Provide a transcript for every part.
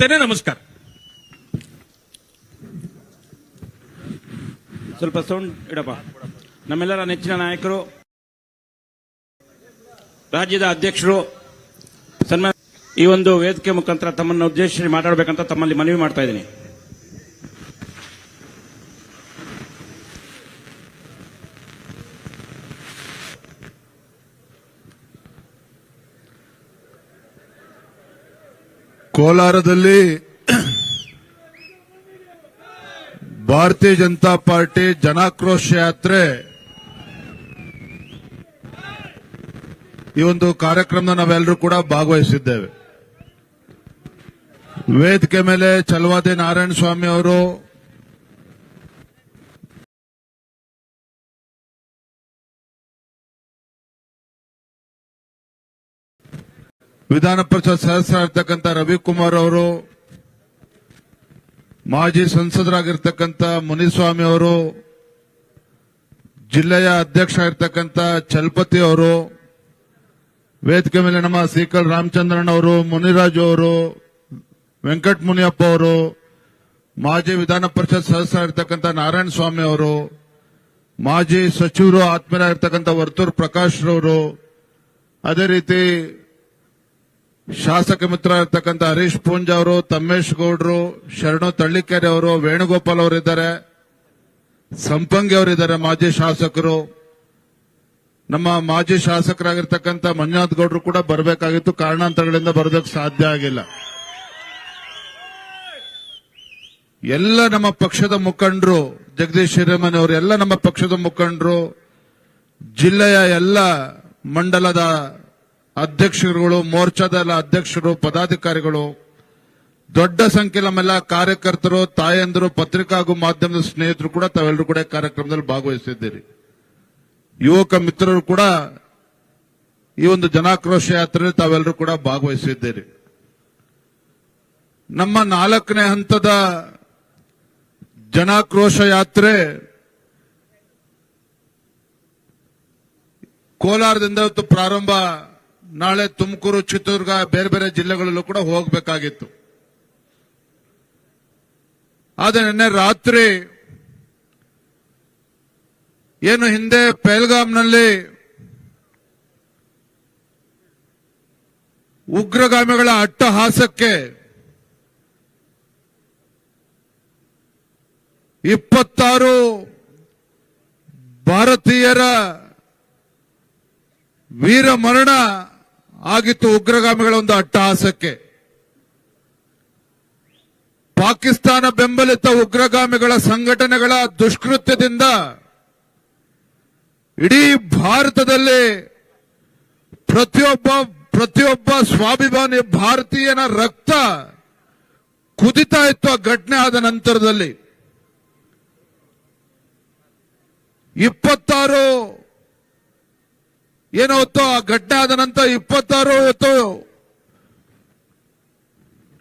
ತೆನೆ ನಮಸ್ಕಾರ. ಸ್ವಲ್ಪ ಸೌಂಡ್ ಇಡಪ್ಪ. ನಮ್ಮೆಲ್ಲರ ನೆಚ್ಚಿನ ನಾಯಕರು, ರಾಜ್ಯದ ಅಧ್ಯಕ್ಷರು ಸನ್ಮಾನ ಈ ಒಂದು ವೇದಿಕೆ ಮುಖಾಂತರ ತಮ್ಮನ್ನು ಉದ್ದೇಶಿಸಿ ಮಾತಾಡಬೇಕಂತ ತಮ್ಮಲ್ಲಿ ಮನವಿ ಮಾಡ್ತಾ ಇದ್ದೀನಿ. ಕೋಲಾರದಲ್ಲಿ ಭಾರತೀಯ ಜನತಾ ಪಾರ್ಟಿ ಜನಾಕ್ರೋಶ ಯಾತ್ರೆ. ಈ ಒಂದು ಕಾರ್ಯಕ್ರಮದ ನಾವೆಲ್ಲರೂ ಕೂಡ ಭಾಗವಹಿಸಿದ್ದೇವೆ. ವೇದಿಕೆ ಮೇಲೆ ಚಲವಾದಿ ನಾರಾಯಣ ಸ್ವಾಮಿ ಅವರು ವಿಧಾನ ಪರಿಷತ್ ಸದಸ್ಯರಾಗಿರ್ತಕ್ಕಂಥ ರವಿಕುಮಾರ್ ಅವರು, ಮಾಜಿ ಸಂಸದರಾಗಿರ್ತಕ್ಕಂಥ ಮುನಿಸ್ವಾಮಿ ಅವರು, ಜಿಲ್ಲೆಯ ಅಧ್ಯಕ್ಷ ಆಗಿರ್ತಕ್ಕಂಥ ಚಲಪತಿ ಅವರು, ವೇದಿಕೆ ಮೇಲೆ ನಮ್ಮ ಸೀಕಲ್ ರಾಮಚಂದ್ರನ್ ಅವರು, ಮುನಿರಾಜು ಅವರು, ವೆಂಕಟ ಮುನಿಯಪ್ಪ ಅವರು, ಮಾಜಿ ವಿಧಾನ ಪರಿಷತ್ ಸದಸ್ಯರಾಗಿರ್ತಕ್ಕಂಥ ನಾರಾಯಣ ಸ್ವಾಮಿ ಅವರು, ಮಾಜಿ ಸಚಿವರು ಆತ್ಮೀಯರಾಗಿರ್ತಕ್ಕಂಥ ವರ್ತೂರ್ ಪ್ರಕಾಶ್ ರವರು ಅದೇ ರೀತಿ ಶಾಸಕ ಮಿತ್ರ ಇರ್ತಕ್ಕಂಥ ಹರೀಶ್ ಪೂಂಜ್ ಅವರು, ತಮ್ಮೇಶ್ ಗೌಡ್ರು, ಶರಣು ತಳ್ಳಿಕೆರೆ ಅವರು, ವೇಣುಗೋಪಾಲ್ ಅವರಿದ್ದಾರೆ ಸಂಪಂಗಿ ಅವರಿದ್ದಾರೆ ಮಾಜಿ ಶಾಸಕರು. ನಮ್ಮ ಮಾಜಿ ಶಾಸಕರಾಗಿರ್ತಕ್ಕಂಥ ಮಂಜುನಾಥ್ ಗೌಡ್ರು ಕೂಡ ಬರಬೇಕಾಗಿತ್ತು. ಕಾರಣಾಂತರಗಳಿಂದ ಬರೋದಕ್ಕೆ ಸಾಧ್ಯ ಆಗಿಲ್ಲ. ಎಲ್ಲ ನಮ್ಮ ಪಕ್ಷದ ಮುಖಂಡರು, ಜಗದೀಶ್ ಹಿರೇಮನಿ ಅವರು ಎಲ್ಲ ನಮ್ಮ ಪಕ್ಷದ ಮುಖಂಡರು, ಜಿಲ್ಲೆಯ ಎಲ್ಲ ಮಂಡಲದ ಅಧ್ಯಕ್ಷರುಗಳು ಮೋರ್ಚಾದ ಅಧ್ಯಕ್ಷರು, ಪದಾಧಿಕಾರಿಗಳು, ದೊಡ್ಡ ಸಂಖ್ಯೆ ನಮ್ಮೆಲ್ಲ ಕಾರ್ಯಕರ್ತರು, ತಾಯಂದರು, ಪತ್ರಿಕಾ ಮಾಧ್ಯಮದ ಸ್ನೇಹಿತರು ಕೂಡ ತಾವೆಲ್ಲರೂ ಕೂಡ ಕಾರ್ಯಕ್ರಮದಲ್ಲಿ ಭಾಗವಹಿಸಿದ್ದೀರಿ. ಯುವಕ ಮಿತ್ರರು ಕೂಡ ಈ ಒಂದು ಜನಾಕ್ರೋಶ ಯಾತ್ರೆಯಲ್ಲಿ ತಾವೆಲ್ಲರೂ ಕೂಡ ಭಾಗವಹಿಸಿದ್ದೀರಿ. ನಮ್ಮ ನಾಲ್ಕನೇ ಹಂತದ ಜನಾಕ್ರೋಶ ಯಾತ್ರೆ ಕೋಲಾರದಿಂದ ಇವತ್ತು ಪ್ರಾರಂಭ ನಾಳೆ ತುಮಕೂರು ಚಿತ್ರದುರ್ಗ ಬೇರೆ ಬೇರೆ ಜಿಲ್ಲೆಗಳಲ್ಲೂ ಕೂಡ ಹೋಗಬೇಕಾಗಿತ್ತು. ಆದರೆ ನಿನ್ನೆ ರಾತ್ರಿ ಏನು ಹಿಂದೆ ಪೆಹಲ್ಗಾಮ್ನಲ್ಲಿ ಉಗ್ರಗಾಮಿಗಳ ಅಟ್ಟಹಾಸಕ್ಕೆ ಇಪ್ಪತ್ತಾರು ಭಾರತೀಯರ ವೀರ ಮರಣ ಆಗಿತ್ತು ಉಗ್ರಗಾಮಿಗಳ ಒಂದು ಅಟ್ಟಹಾಸಕ್ಕೆ. ಪಾಕಿಸ್ತಾನ ಬೆಂಬಲಿತ ಉಗ್ರಗಾಮಿಗಳ ಸಂಘಟನೆಗಳ ದುಷ್ಕೃತ್ಯದಿಂದ ಇಡೀ ಭಾರತದಲ್ಲಿ ಪ್ರತಿಯೊಬ್ಬ ಪ್ರತಿಯೊಬ್ಬ ಸ್ವಾಭಿಮಾನಿ ಭಾರತೀಯನ ರಕ್ತ ಕುದಿತಾ ಇತ್ತು ಆ ಘಟನೆ ಆದ ನಂತರದಲ್ಲಿ. ಇಪ್ಪತ್ತಾರು ಏನೋ ಹೊತ್ತು ಆ ಘಟನೆ ಆದ ನಂತರ ಇಪ್ಪತ್ತಾರು ಹೊತ್ತು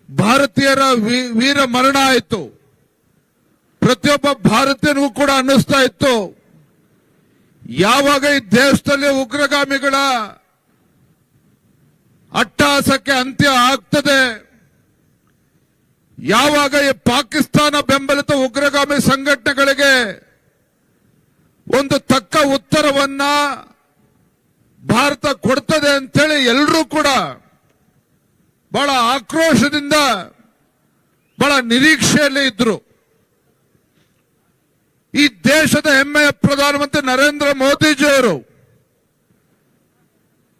ಭಾರತೀಯರ ವೀರ ಮರಣ ಆಯಿತು. ಪ್ರತಿಯೊಬ್ಬ ಭಾರತೀಯನಿಗೂ ಕೂಡ ಅನ್ನಿಸ್ತಾ ಇತ್ತು. ಯಾವಾಗ ಈ ದೇಶದಲ್ಲಿ ಉಗ್ರಗಾಮಿಗಳ ಅಟ್ಟಹಾಸಕ್ಕೆ ಅಂತ್ಯ ಆಗ್ತದೆ? ಯಾವಾಗ ಈ ಪಾಕಿಸ್ತಾನ ಬೆಂಬಲಿತ ಉಗ್ರಗಾಮಿ ಸಂಘಟನೆಗಳಿಗೆ ಒಂದು ತಕ್ಕ ಉತ್ತರವನ್ನ ಭಾರತ ಕೊಡ್ತದೆ ಅಂತೇಳಿ ಎಲ್ಲರೂ ಕೂಡ ಬಹಳ ಆಕ್ರೋಶದಿಂದ ಬಹಳ ನಿರೀಕ್ಷೆಯಲ್ಲಿ ಇದ್ರು. ಈ ದೇಶದ ಹೆಮ್ಮೆಯ ಪ್ರಧಾನಮಂತ್ರಿ ನರೇಂದ್ರ ಮೋದಿಜಿಯವರು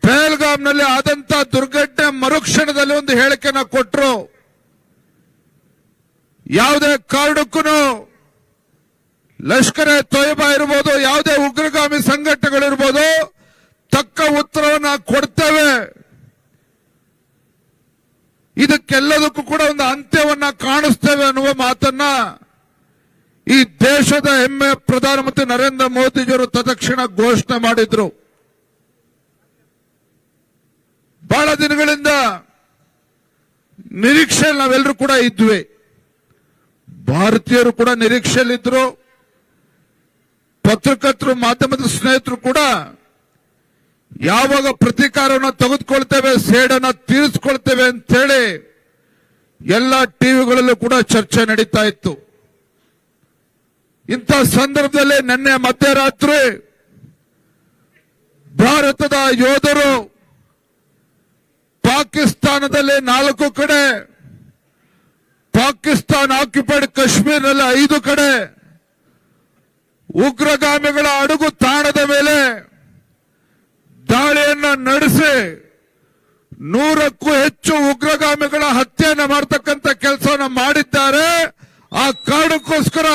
ಪಹಲ್ಗಾಮ್ನಲ್ಲಿ ಆದಂತ ದುರ್ಘಟನೆ ಮರುಕ್ಷಣದಲ್ಲಿ ಒಂದು ಹೇಳಿಕೆನ ಕೊಟ್ಟರು ಯಾವುದೇ ಕಾರಣಕ್ಕೂ ಲಷ್ಕರ ತೊಯಬಾ ಇರ್ಬೋದು, ಯಾವುದೇ ಉಗ್ರಗಾಮಿ ಸಂಘಟನೆಗಳಿರ್ಬೋದು ತಕ್ಕ ಉತ್ತರವನ್ನು ಕೊಡ್ತೇವೆ. ಇದಕ್ಕೆಲ್ಲದಕ್ಕೂ ಕೂಡ ಒಂದು ಅಂತ್ಯವನ್ನ ಕಾಣಿಸ್ತೇವೆ ಅನ್ನುವ ಮಾತನ್ನ ಈ ದೇಶದ ಹೆಮ್ಮೆ ಪ್ರಧಾನಮಂತ್ರಿ ನರೇಂದ್ರ ಮೋದಿಜಿಯವರು ತತ್ಕ್ಷಣ ಘೋಷಣೆ ಮಾಡಿದ್ರು. ಬಹಳ ದಿನಗಳಿಂದ ನಿರೀಕ್ಷೆಯಲ್ಲಿ ನಾವೆಲ್ಲರೂ ಕೂಡ ಇದ್ವಿ. ಭಾರತೀಯರು ಕೂಡ ನಿರೀಕ್ಷೆಯಲ್ಲಿದ್ದರು ಪತ್ರಕರ್ತರು, ಮಾಧ್ಯಮದ ಸ್ನೇಹಿತರು ಕೂಡ ಯಾವಾಗ ಪ್ರತೀಕಾರವನ್ನು ತೆಗೆದುಕೊಳ್ತೇವೆ, ಸೇಡನ್ನ ತೀರಿಸ್ಕೊಳ್ತೇವೆ ಅಂತ ಹೇಳಿ ಎಲ್ಲ ಟಿವಿಗಳಲ್ಲೂ ಕೂಡ ಚರ್ಚೆ ನಡೀತಾ ಇತ್ತು. ಇಂಥ ಸಂದರ್ಭದಲ್ಲಿ ನಿನ್ನೆ ಮಧ್ಯರಾತ್ರಿ ಭಾರತದ ಯೋಧರು ಪಾಕಿಸ್ತಾನದಲ್ಲಿ ನಾಲ್ಕು ಕಡೆ, ಪಾಕಿಸ್ತಾನ ಆಕ್ಯುಪೈಡ್ ಕಾಶ್ಮೀರ್ನಲ್ಲಿ ಐದು ಕಡೆ, ಉಗ್ರಗಾಮಿಗಳ ಅಡುಗು ತಾಣದ ಮೇಲೆ ದಾಳಿಯನ್ನ ನಡೆಸಿ ನೂರಕ್ಕೂ ಹೆಚ್ಚು ಉಗ್ರಗಾಮಿಗಳ ಹತ್ಯೆಯನ್ನು ಮಾಡತಕ್ಕಂತ ಕೆಲಸವನ್ನ ಮಾಡಿದ್ದಾರೆ. ಆ ಕಾರಣಕ್ಕೋಸ್ಕರ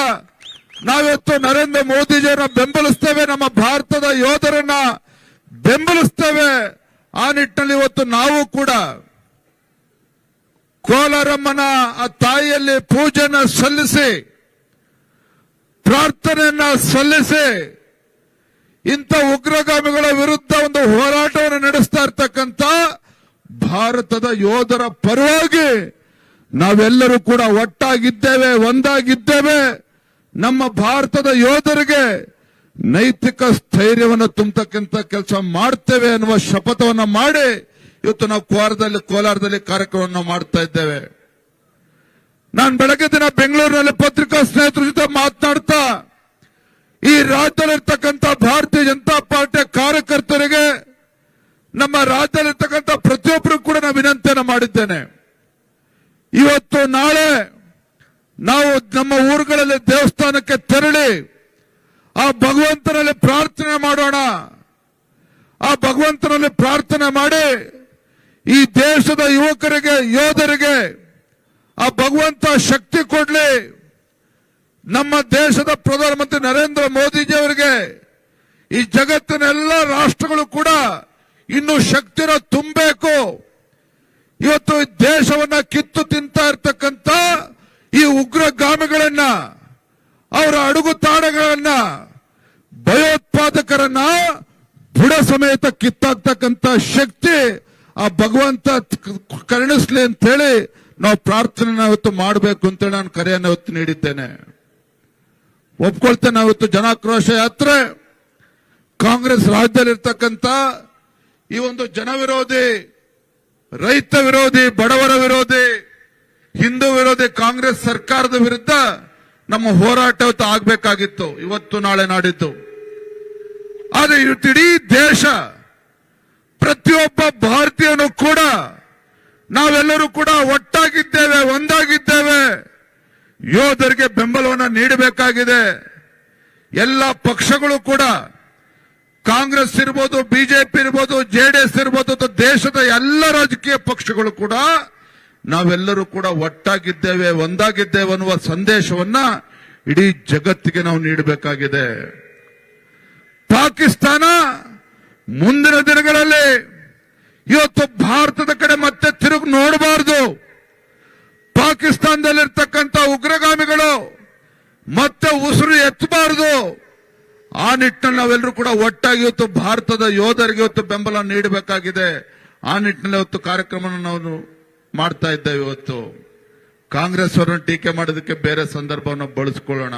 ನಾವಿವತ್ತು ನರೇಂದ್ರ ಮೋದಿಜಿಯನ್ನ ಬೆಂಬಲಿಸ್ತೇವೆ, ನಮ್ಮ ಭಾರತದ ಯೋಧರನ್ನ ಬೆಂಬಲಿಸ್ತೇವೆ. ಆ ನಿಟ್ಟಿನಲ್ಲಿ ಇವತ್ತು ನಾವು ಕೂಡ ಕೋಲಾರಮ್ಮನ ಆ ತಾಯಿಯಲ್ಲಿ ಪೂಜೆನ ಸಲ್ಲಿಸಿ, ಪ್ರಾರ್ಥನೆಯನ್ನ ಸಲ್ಲಿಸಿ ಇಂಥ ಉಗ್ರಗಾಮಿಗಳ ವಿರುದ್ಧ ಒಂದು ಹೋರಾಟವನ್ನು ನಡೆಸ್ತಾ ಇರ್ತಕ್ಕಂಥ ಭಾರತದ ಯೋಧರ ಪರವಾಗಿ ನಾವೆಲ್ಲರೂ ಕೂಡ ಒಟ್ಟಾಗಿದ್ದೇವೆ, ಒಂದಾಗಿದ್ದೇವೆ. ನಮ್ಮ ಭಾರತದ ಯೋಧರಿಗೆ ನೈತಿಕ ಸ್ಥೈರ್ಯವನ್ನು ತುಂಬತಕ್ಕಂಥ ಕೆಲಸ ಮಾಡ್ತೇವೆ ಅನ್ನುವ ಶಪಥವನ್ನು ಮಾಡಿ ಇವತ್ತು ನಾವು ಕೋಲಾರದಲ್ಲಿ ಕೋಲಾರದಲ್ಲಿ ಕಾರ್ಯಕ್ರಮವನ್ನು ಮಾಡ್ತಾ ಇದ್ದೇವೆ. ನಾನು ಬೆಳಗ್ಗೆ ದಿನ ಬೆಂಗಳೂರಿನಲ್ಲಿ ಪತ್ರಿಕಾ ಸ್ನೇಹಿತರ ಜೊತೆ ಮಾತನಾಡ್ತಾ ಈ ರಾಜ್ಯದಲ್ಲಿರ್ತಕ್ಕಂಥ ಭಾರತೀಯ ಜನತಾ ಪಾರ್ಟಿಯ ಕಾರ್ಯಕರ್ತರಿಗೆ, ನಮ್ಮ ರಾಜ್ಯದಲ್ಲಿರ್ತಕ್ಕಂಥ ಪ್ರತಿಯೊಬ್ಬರು ಕೂಡ ನಾನು ವಿನಂತಿಯನ್ನು ಮಾಡಿದ್ದೇನೆ. ಇವತ್ತು ನಾಳೆ ನಾವು ನಮ್ಮ ಊರುಗಳಲ್ಲಿ ದೇವಸ್ಥಾನಕ್ಕೆ ತೆರಳಿ, ಆ ಭಗವಂತನಲ್ಲಿ ಪ್ರಾರ್ಥನೆ ಮಾಡೋಣ. ಆ ಭಗವಂತನಲ್ಲಿ ಪ್ರಾರ್ಥನೆ ಮಾಡಿ, ಈ ದೇಶದ ಯುವಕರಿಗೆ, ಯೋಧರಿಗೆ, ಆ ಭಗವಂತ ಶಕ್ತಿ ಕೊಡ್ಲಿ. ನಮ್ಮ ದೇಶದ ಪ್ರಧಾನಮಂತ್ರಿ ನರೇಂದ್ರ ಮೋದಿಜಿ ಅವರಿಗೆ ಈ ಜಗತ್ತಿನ ಎಲ್ಲ ರಾಷ್ಟ್ರಗಳು ಕೂಡ ಇನ್ನು ಶಕ್ತಿನ ತುಂಬಬೇಕು. ಇವತ್ತು ದೇಶವನ್ನ ಕಿತ್ತು ತಿಂತಾ ಇರ್ತಕ್ಕಂಥ ಈ ಉಗ್ರಗಾಮಿಗಳನ್ನ, ಅವರ ಅಡುಗು ತಾಣಗಳನ್ನ, ಭಯೋತ್ಪಾದಕರನ್ನ ಬುಡ ಸಮೇತ ಕಿತ್ತಾಕ್ತಕ್ಕಂಥ ಶಕ್ತಿ ಆ ಭಗವಂತ ಕರುಣಿಸ್ಲಿ ಅಂತ ಹೇಳಿ ನಾವು ಪ್ರಾರ್ಥನೆ ಇವತ್ತು ಮಾಡಬೇಕು ಅಂತ ನಾನು ಕರೆಯನ್ನು ಇವತ್ತು ನೀಡಿದ್ದೇನೆ. ಒಪ್ಕೊಳ್ತೇನೆ ಅವತ್ತು ಜನಾಕ್ರೋಶ ಯಾತ್ರೆ? ಕಾಂಗ್ರೆಸ್ ರಾಜ್ಯದಲ್ಲಿರ್ತಕ್ಕಂಥ ಈ ಒಂದು ಜನವಿರೋಧಿ, ರೈತ ವಿರೋಧಿ, ಬಡವರ ವಿರೋಧಿ, ಹಿಂದೂ ವಿರೋಧಿ ಕಾಂಗ್ರೆಸ್ ಸರ್ಕಾರದ ವಿರುದ್ಧ ನಮ್ಮ ಹೋರಾಟ ಆಗಬೇಕಾಗಿತ್ತು, ಇವತ್ತು ನಾಳೆ ನಾಡಿದ್ದು. ಆದ್ರೆ ಇವತ್ತು ಇಡೀ ದೇಶ ಪ್ರತಿಯೊಬ್ಬ ಭಾರತೀಯನು ಕೂಡ ನಾವೆಲ್ಲರೂ ಕೂಡ ಒಟ್ಟಾಗಿದ್ದೇವೆ, ಒಂದಾಗಿದ್ದೇವೆ. ಯೋಧರಿಗೆ ಬೆಂಬಲವನ್ನು ನೀಡಬೇಕಾಗಿದೆ. ಎಲ್ಲ ಪಕ್ಷಗಳು ಕೂಡ, ಕಾಂಗ್ರೆಸ್ ಇರ್ಬೋದು, ಬಿಜೆಪಿ ಇರ್ಬೋದು ಜೆಡಿಎಸ್ ಇರ್ಬೋದು, ಅಥವಾ ದೇಶದ ಎಲ್ಲ ರಾಜಕೀಯ ಪಕ್ಷಗಳು ಕೂಡ, ನಾವೆಲ್ಲರೂ ಕೂಡ ಒಟ್ಟಾಗಿದ್ದೇವೆ, ಒಂದಾಗಿದ್ದೇವೆ ಅನ್ನುವ ಸಂದೇಶವನ್ನ ಇಡೀ ಜಗತ್ತಿಗೆ ನಾವು ನೀಡಬೇಕಾಗಿದೆ. ಪಾಕಿಸ್ತಾನ ಮುಂದಿನ ದಿನಗಳಲ್ಲಿ, ಇವತ್ತು ಭಾರತದ ಕಡೆ ಮತ್ತೆ ತಿರುಗಿ ನೋಡಬಾರದು. ಪಾಕಿಸ್ತಾನದಲ್ಲಿರ್ತಕ್ಕಂಥ ಉಗ್ರಗಾಮಿಗಳು ಮತ್ತೆ ಉಸಿರು ಎತ್ತಬಾರದು. ಆ ನಿಟ್ಟಿನಲ್ಲಿ ನಾವೆಲ್ಲರೂ ಕೂಡ ಒಟ್ಟಾಗಿ ಇವತ್ತು ಭಾರತದ ಯೋಧರಿಗೆ ಇವತ್ತು ಬೆಂಬಲ ನೀಡಬೇಕಾಗಿದೆ. ಆ ನಿಟ್ಟಿನಲ್ಲಿ ಇವತ್ತು ಕಾರ್ಯಕ್ರಮ ನಾವು ಮಾಡ್ತಾ ಇದ್ದೇವೆ ಇವತ್ತು. ಕಾಂಗ್ರೆಸ್ ಅವರನ್ನು ಟೀಕೆ ಮಾಡೋದಕ್ಕೆ ಬೇರೆ ಸಂದರ್ಭವನ್ನು ಬಳಸ್ಕೊಳ್ಳೋಣ.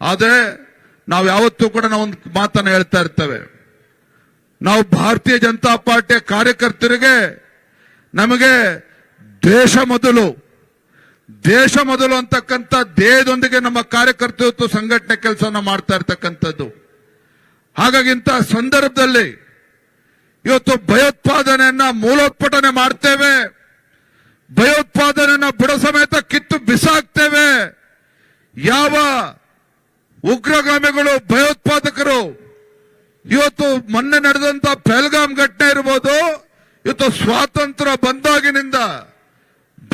ಆದ್ರೆ ನಾವು ಯಾವತ್ತೂ ಕೂಡ ನಾವೊಂದು ಮಾತನ್ನ ಹೇಳ್ತಾ ಇರ್ತೇವೆ. ನಾವು ಭಾರತೀಯ ಜನತಾ ಪಾರ್ಟಿಯ ಕಾರ್ಯಕರ್ತರಿಗೆ ನಮಗೆ ದೇಶ ಮೊದಲು ದೇಶ ಮೊದಲು ಅಂತಕ್ಕಂಥ ದೇಹದೊಂದಿಗೆ ನಮ್ಮ ಕಾರ್ಯಕರ್ತೃತ್ವ ಸಂಘಟನೆ ಕೆಲಸವನ್ನ ಮಾಡ್ತಾ ಇರ್ತಕ್ಕಂಥದ್ದು. ಹಾಗಾಗಿ ಇಂತಹ ಸಂದರ್ಭದಲ್ಲಿ ಇವತ್ತು ಭಯೋತ್ಪಾದನೆಯನ್ನ ಮೂಲೋತ್ಪಟನೆ ಮಾಡ್ತೇವೆ. ಭಯೋತ್ಪಾದನೆಯನ್ನ ಬುಡ ಸಮೇತ ಕಿತ್ತು ಬಿಸಾಕ್ತೇವೆ. ಯಾವ ಉಗ್ರಗಾಮಿಗಳು, ಭಯೋತ್ಪಾದಕರು ಇವತ್ತು ಮೊನ್ನೆ ನಡೆದಂತ ಪೆಲ್ಗಾಮ್ ಘಟನೆ ಇರ್ಬೋದು, ಇವತ್ತು ಸ್ವಾತಂತ್ರ್ಯ ಬಂದಾಗಿನಿಂದ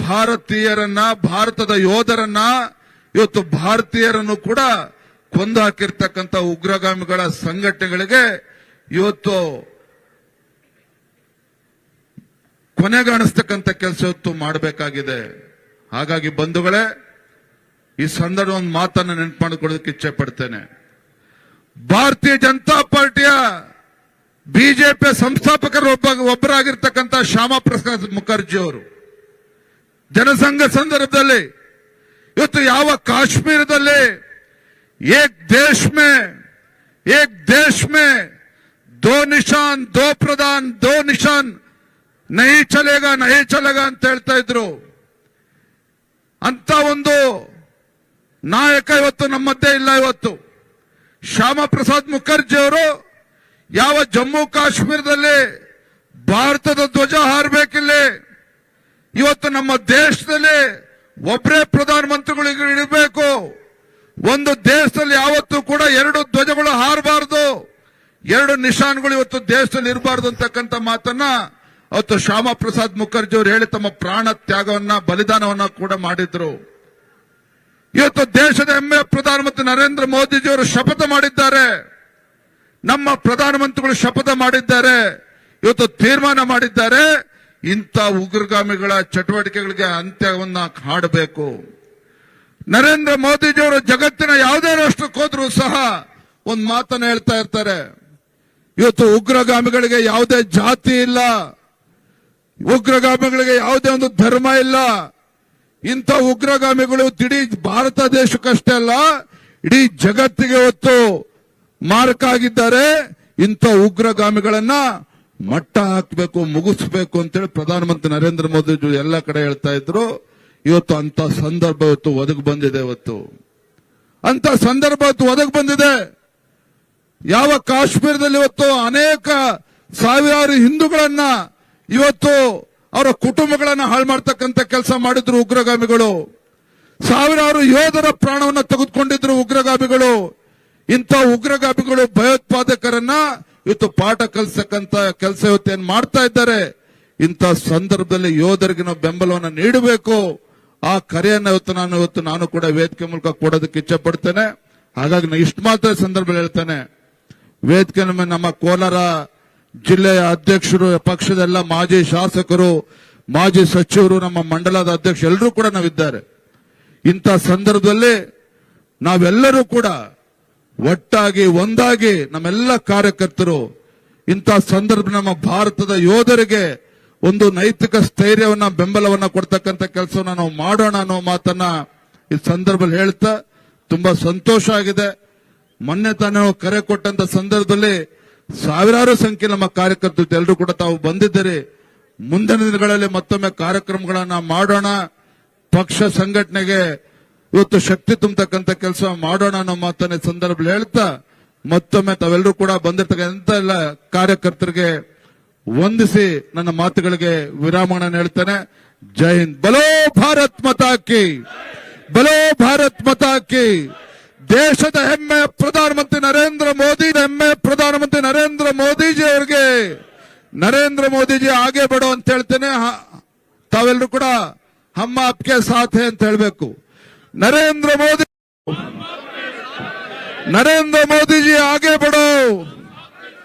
ಭಾರತೀಯರನ್ನ, ಭಾರತದ ಯೋಧರನ್ನ, ಇವತ್ತು ಭಾರತೀಯರನ್ನು ಕೂಡ ಕೊಂದು ಹಾಕಿರ್ತಕ್ಕಂಥ ಉಗ್ರಗಾಮಿಗಳ ಸಂಘಟನೆಗಳಿಗೆ ಇವತ್ತು ಕೊನೆಗಾಣಿಸ್ತಕ್ಕಂಥ ಕೆಲಸ ಇವತ್ತು ಮಾಡಬೇಕಾಗಿದೆ. ಹಾಗಾಗಿ ಬಂಧುಗಳೇ, ಈ ಸಂದರ್ಭ ಒಂದು ಮಾತನ್ನು ನೆನಪು ಮಾಡಿಕೊಳ್ಳೋದಕ್ಕೆ ಇಚ್ಛೆ ಪಡ್ತೇನೆ. ಭಾರತೀಯ ಜನತಾ ಪಾರ್ಟಿಯ ಬಿಜೆಪಿ ಸಂಸ್ಥಾಪಕರು ಒಬ್ಬ ಒಬ್ಬರಾಗಿರ್ತಕ್ಕಂಥ ಶ್ಯಾಮಾ ಪ್ರಸಾದ್ ಮುಖರ್ಜಿ ಅವರು ಜನಸಂಘ ಸಂದರ್ಭದಲ್ಲಿ, ಇವತ್ತು ಯಾವ ಕಾಶ್ಮೀರದಲ್ಲಿ, ಏಕ್ ದೇಶ್ ಮೇ, ಏಕ್ ದೇಶ್ ಮೇ, ದೋ ನಿಶಾನ್, ದೋ ಪ್ರಧಾನ್, ದೋ ನಿಶಾನ್, ನಹಿ ಚಲೇಗ ನಹಿ ಚಲೇಗ ಅಂತ ಹೇಳ್ತಾ ಇದ್ರು. ಅಂತ ಒಂದು ನಾಯಕ ಇವತ್ತು ನಮ್ಮ ಮಧ್ಯೆ ಇಲ್ಲ ಇವತ್ತು. ಶ್ಯಾಮ ಪ್ರಸಾದ್ ಮುಖರ್ಜಿ ಅವರು, ಯಾವ ಜಮ್ಮು ಕಾಶ್ಮೀರದಲ್ಲಿ ಭಾರತದ ಧ್ವಜ ಹಾರಬೇಕಿಲ್ಲಿ ಇವತ್ತು ನಮ್ಮ ದೇಶದಲ್ಲಿ ಒಬ್ಬರೇ ಪ್ರಧಾನಮಂತ್ರಿಗಳಿಗೆ ಇರಬೇಕು ಒಂದು ದೇಶದಲ್ಲಿ ಯಾವತ್ತೂ ಕೂಡ ಎರಡು ಧ್ವಜಗಳು ಹಾರಬಾರದು. ಎರಡು ನಿಶಾನ್ಗಳು ಇವತ್ತು ದೇಶದಲ್ಲಿ ಇರಬಾರದು ಅಂತಕ್ಕಂಥ ಮಾತನ್ನ ಅವತ್ತು ಶ್ಯಾಮ ಪ್ರಸಾದ್ ಮುಖರ್ಜಿ ಅವರು ಹೇಳಿ ತಮ್ಮ ಪ್ರಾಣ ತ್ಯಾಗವನ್ನ, ಬಲಿದಾನವನ್ನ ಕೂಡ ಮಾಡಿದ್ರು. ಇವತ್ತು ದೇಶದ ಹೆಮ್ಮೆಯ ಪ್ರಧಾನಮಂತ್ರಿ ನರೇಂದ್ರ ಮೋದಿಜಿಯವರು ಶಪಥ ಮಾಡಿದ್ದಾರೆ. ನಮ್ಮ ಪ್ರಧಾನಮಂತ್ರಿಗಳು ಶಪಥ ಮಾಡಿದ್ದಾರೆ. ಇವತ್ತು ತೀರ್ಮಾನ ಮಾಡಿದ್ದಾರೆ. ಇಂಥ ಉಗ್ರಗಾಮಿಗಳ ಚಟುವಟಿಕೆಗಳಿಗೆ ಅಂತ್ಯವನ್ನ ಹಾಡಬೇಕು ನರೇಂದ್ರ ಮೋದಿಜಿಯವರು ಜಗತ್ತಿನ ಯಾವುದೇ ರಾಷ್ಟ್ರಕ್ಕೆ ಹೋದ್ರೂ ಸಹ ಒಂದು ಮಾತನ್ನ ಹೇಳ್ತಾ ಇರ್ತಾರೆ. ಇವತ್ತು ಉಗ್ರಗಾಮಿಗಳಿಗೆ ಯಾವುದೇ ಜಾತಿ ಇಲ್ಲ. ಉಗ್ರಗಾಮಿಗಳಿಗೆ ಯಾವುದೇ ಒಂದು ಧರ್ಮ ಇಲ್ಲ. ಇಂಥ ಉಗ್ರಗಾಮಿಗಳು ಇಡೀ ಭಾರತ ದೇಶಕ್ಕಷ್ಟೇ ಅಲ್ಲ, ಇಡೀ ಜಗತ್ತಿಗೆ ಹೊತ್ತು ಮಾರಕ ಆಗಿದ್ದಾರೆ ಇಂಥ ಉಗ್ರಗಾಮಿಗಳನ್ನ ಮಟ್ಟ ಹಾಕಬೇಕು, ಮುಗಿಸ್ಬೇಕು ಅಂತೇಳಿ ಪ್ರಧಾನಮಂತ್ರಿ ನರೇಂದ್ರ ಮೋದಿ ಎಲ್ಲ ಕಡೆ ಹೇಳ್ತಾ ಇದ್ರು. ಇವತ್ತು ಅಂತ ಸಂದರ್ಭ ಇವತ್ತು ಒದಗಿ ಬಂದಿದೆ ಇವತ್ತು. ಅಂತ ಸಂದರ್ಭ ಇವತ್ತು ಒದಗಿ ಬಂದಿದೆ. ಯಾವ ಕಾಶ್ಮೀರದಲ್ಲಿ ಇವತ್ತು ಅನೇಕ ಸಾವಿರಾರು ಹಿಂದೂಗಳನ್ನ ಇವತ್ತು ಅವರ ಕುಟುಂಬಗಳನ್ನ ಹಾಳು ಮಾಡ್ತಕ್ಕಂಥ ಕೆಲಸ ಮಾಡಿದ್ರು ಉಗ್ರಗಾಮಿಗಳು. ಸಾವಿರಾರು ಯೋಧರ ಪ್ರಾಣವನ್ನ ತೆಗೆದುಕೊಂಡಿದ್ರು ಉಗ್ರಗಾಮಿಗಳು. ಇಂಥ ಉಗ್ರಗಾಮಿಗಳು ಭಯೋತ್ಪಾದಕರನ್ನ ಇವತ್ತು ಪಾಠ ಕಲಿಸತಕ್ಕಂತ ಕೆಲಸ ಇವತ್ತು ಏನ್ ಮಾಡ್ತಾ ಇದ್ದಾರೆ? ಇಂಥ ಸಂದರ್ಭದಲ್ಲಿ ಯೋಧರಿಗೆ ನಾವು ಬೆಂಬಲವನ್ನು ನೀಡಬೇಕು. ಆ ಕರೆಯನ್ನ ಇವತ್ತು ನಾನು ಇವತ್ತು ನಾನು ಕೂಡ ವೇದಿಕೆ ಮೂಲಕ ಕೊಡೋದಕ್ಕೆ ಇಚ್ಛೆ ಪಡ್ತೇನೆ. ಹಾಗಾಗಿ ನಾನು ಇಷ್ಟು ಮಾತ್ರ ಸಂದರ್ಭದಲ್ಲಿ ಹೇಳ್ತೇನೆ. ವೇದಿಕೆ ನಮ್ಮ ನಮ್ಮ ಕೋಲಾರ ಜಿಲ್ಲೆಯ ಅಧ್ಯಕ್ಷರು ಪಕ್ಷದ ಎಲ್ಲ ಮಾಜಿ ಶಾಸಕರು, ಮಾಜಿ ಸಚಿವರು, ನಮ್ಮ ಮಂಡಲದ ಅಧ್ಯಕ್ಷ ಎಲ್ಲರೂ ಕೂಡ ನಾವಿದ್ದಾರೆ. ಇಂಥ ಸಂದರ್ಭದಲ್ಲಿ ನಾವೆಲ್ಲರೂ ಕೂಡ ಒಟ್ಟಾಗಿ, ಒಂದಾಗಿ ನಮ್ಮೆಲ್ಲ ಕಾರ್ಯಕರ್ತರು ಇಂಥ ಸಂದರ್ಭ ನಮ್ಮ ಭಾರತದ ಯೋಧರಿಗೆ ಒಂದು ನೈತಿಕ ಸ್ಥೈರ್ಯವನ್ನ, ಬೆಂಬಲವನ್ನ ಕೊಡ್ತಕ್ಕಂಥ ಕೆಲಸವನ್ನ ನಾವು ಮಾಡೋಣ ಅನ್ನೋ ಮಾತನ್ನ ಈ ಸಂದರ್ಭದಲ್ಲಿ ಹೇಳ್ತಾ ತುಂಬಾ ಸಂತೋಷ ಆಗಿದೆ. ಮೊನ್ನೆ ತಾನೇ ನಾವು ಕರೆ ಕೊಟ್ಟಂತ ಸಂದರ್ಭದಲ್ಲಿ ಸಾವಿರಾರು ಸಂಖ್ಯೆ ನಮ್ಮ ಕಾರ್ಯಕರ್ತರು, ಎಲ್ಲರೂ ಕೂಡ ತಾವು ಬಂದಿದ್ದೀರಿ. ಮುಂದಿನ ದಿನಗಳಲ್ಲಿ ಮತ್ತೊಮ್ಮೆ ಕಾರ್ಯಕ್ರಮಗಳನ್ನ ಮಾಡೋಣ. ಪಕ್ಷ, ಸಂಘಟನೆಗೆ ಇವತ್ತು ಶಕ್ತಿ ತುಂಬತಕ್ಕಂಥ ಕೆಲಸ ಮಾಡೋಣ ಅನ್ನೋ ಮಾತನ್ನ ಸಂದರ್ಭ ಹೇಳ್ತಾ, ಮತ್ತೊಮ್ಮೆ ತಾವೆಲ್ಲರೂ ಕೂಡ ಬಂದಿರ್ತಕ್ಕಂಥ ಎಲ್ಲ ಕಾರ್ಯಕರ್ತರಿಗೆ ವಂದಿಸಿ ನನ್ನ ಮಾತುಗಳಿಗೆ ವಿರಾಮಗಳನ್ನು ಹೇಳ್ತೇನೆ. ಜೈ ಹಿಂದ್. ಬಲೋ ಭಾರತ್ ಮತಾಕಿ ಬಲೋ ಭಾರತ್ ಮತಾಕಿ ದೇಶದ ಹೆಮ್ಮೆ ಪ್ರಧಾನಮಂತ್ರಿ ನರೇಂದ್ರ ಮೋದಿ ಹೆಮ್ಮೆ ಪ್ರಧಾನಮಂತ್ರಿ ನರೇಂದ್ರ ಮೋದಿಜಿ ಅವರಿಗೆ. ನರೇಂದ್ರ ಮೋದಿಜಿ ಹಾಗೆ ಬಡೋ ಅಂತ ಹೇಳ್ತೇನೆ. ತಾವೆಲ್ಲರೂ ಕೂಡ ಹಮ್ಮ ಅಪ್ಕೆ ಸಾಥೆ ಅಂತ ಹೇಳ್ಬೇಕು. ನರೇಂದ್ರ ಮೋದಿ ನರೇಂದ್ರ ಮೋದಿಜಿ ಆಗೇ ಬಡೋ.